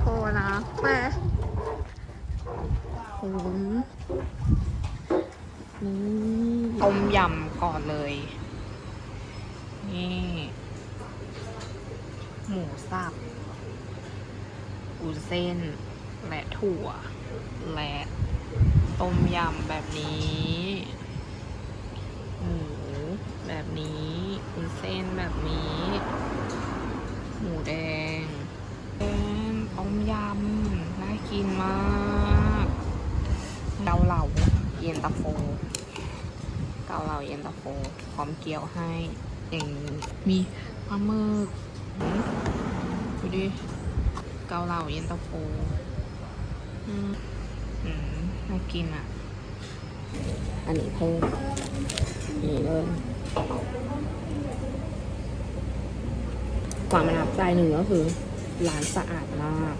โฟนะแต่โอ้ยนี่ต้มยำก่อนเลย นี่ หมูสับอูเส้น และถั่ว และต้มยำแบบนี้ หมูแบบนี้อุนเส้นแบบนี้ หมูแดงแดงต้มยำ น่ากินมาก เกาเหลาเย็นตาโฟ เกาเหลาเย็นตาโฟพร้อมเกี๊ยวให้อย่างนี้มีปลาหมึกหืมดูดิเกาเหลาเย็นตาโฟอืมอืมน่ากินอะ อันนี้เพิ่มนี่เลยความประทับใจหนึ่งก็คือร้านสะอาดมาก